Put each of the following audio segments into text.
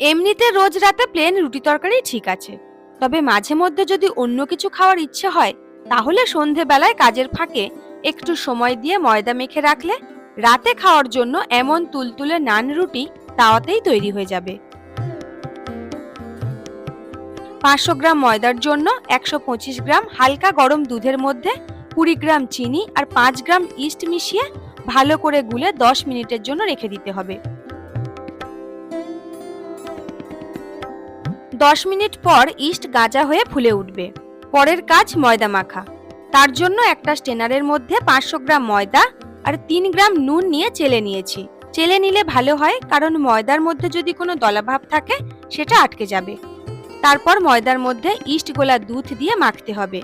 এমনিতে রোজ রাতে প্লেন রুটি তরকারি ঠিক আছে। তবে মাঝে মধ্যে যদি অন্য কিছু খাওয়ার ইচ্ছে হয়, তাহলে সন্ধেবেলায় কাজের ফাঁকে একটু সময় দিয়ে ময়দা মেখে রাখলে রাতে খাওয়ার জন্য এমন তুলতুলে নান রুটি তাওয়াতেই তৈরি হয়ে যাবে। পাঁচশো গ্রাম ময়দার জন্য একশো পঁচিশ গ্রাম হালকা গরম দুধের মধ্যে কুড়ি গ্রাম চিনি আর পাঁচ গ্রাম ইস্ট মিশিয়ে ভালো করে গুলে দশ মিনিটের জন্য রেখে দিতে হবে। দশ মিনিট পর ইস্ট গাজা হয়ে ফুলে উঠবে। পরের কাজ ময়দা মাখা। তার জন্য একটা স্টেনারের মধ্যে পাঁচশো গ্রাম ময়দা আর তিন গ্রাম নুন নিয়ে চেলে নিয়েছি। চেলে নিলে ভালো হয় কারণ ময়দার মধ্যে যদি কোনো দলাভাব থাকে, সেটা আটকে যাবে। তারপর ময়দার মধ্যে ইস্ট গোলা দুধ দিয়ে মাখতে হবে।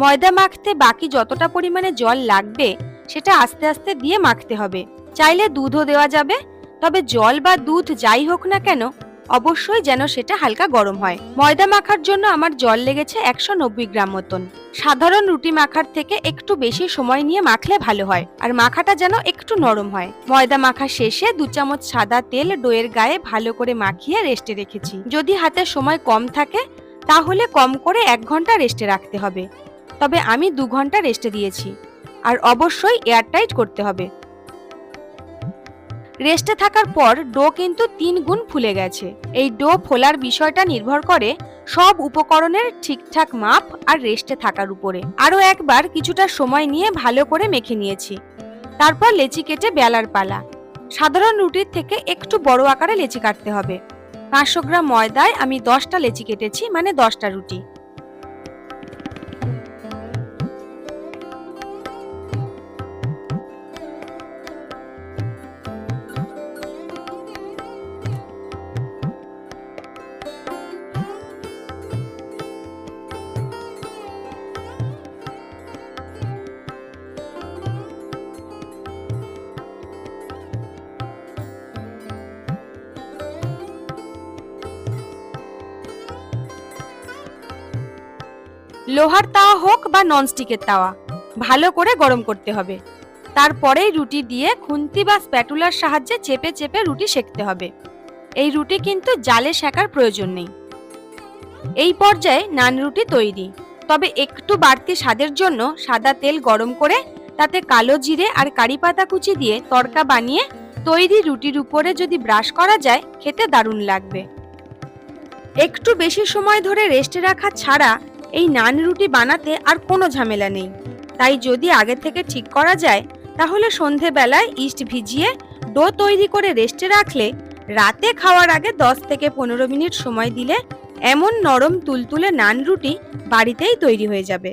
ময়দা মাখতে বাকি যতটা পরিমাণে জল লাগবে সেটা আস্তে আস্তে দিয়ে মাখতে হবে। চাইলে দুধও দেওয়া যাবে, তবে জল বা দুধ যাই হোক না কেন, অবশ্যই যেন সেটা হালকা গরম হয়। ময়দা মাখার জন্য আমার জল লেগেছে একশো নব্বই গ্রাম মতন। সাধারণ রুটি মাখার থেকে একটু বেশি সময় নিয়ে মাখলে ভালো হয়, আর মাখাটা যেন একটু নরম হয়। ময়দা মাখা শেষে দু চামচ সাদা তেল ডোয়ের গায়ে ভালো করে মাখিয়ে রেস্টে রেখেছি। যদি হাতে সময় কম থাকে, তাহলে কম করে এক ঘণ্টা রেস্টে রাখতে হবে। তবে আমি দু ঘণ্টা রেস্টে দিয়েছি। আর অবশ্যই এয়ারটাইট করতে হবে। রেস্টে থাকার পর ডো কিন্তু তিন গুণ ফুলে গেছে। এই ডো ফোলার বিষয়টা নির্ভর করে সব উপকরণের ঠিকঠাক মাপ আর রেস্টে থাকার উপরে। আরও একবার কিছুটা সময় নিয়ে ভালো করে মেখে নিয়েছি। তারপর লেচি কেটে বেলার পালা। সাধারণ রুটির থেকে একটু বড় আকারে লেচি কাটতে হবে। পাঁচশো গ্রাম ময়দায় আমি দশটা লেচি কেটেছি মানে দশটা রুটি। লোহার তাওয়া হোক বা ননস্টিকের তাওয়া, ভালো করে গরম করতে হবে। তারপরেই রুটি দিয়ে খুন্তি বা স্প্যাটুলার সাহায্যে চেপে চেপে রুটি সেঁকতে হবে। এই রুটি কিন্তু জালে সেকার প্রয়োজন নেই। এই পর্যায়ে নান রুটি তৈরি। তবে একটু বাড়তি স্বাদের জন্য সাদা তেল গরম করে তাতে কালো জিরে আর কারি পাতা কুচি দিয়ে তড়কা বানিয়ে তৈরি রুটির উপরে যদি ব্রাশ করা যায়, খেতে দারুণ লাগবে। একটু বেশি সময় ধরে রেস্টে রাখা ছাড়া এই নান রুটি বানাতে আর কোনো ঝামেলা নেই। তাই যদি আগে থেকে ঠিক করা যায়, তাহলে সন্ধেবেলায় ইস্ট ভিজিয়ে ডো তৈরি করে রেস্টে রাখলে রাতে খাওয়ার আগে দশ থেকে পনেরো মিনিট সময় দিলে এমন নরম তুলতুলে নান রুটি বাড়িতেই তৈরি হয়ে যাবে।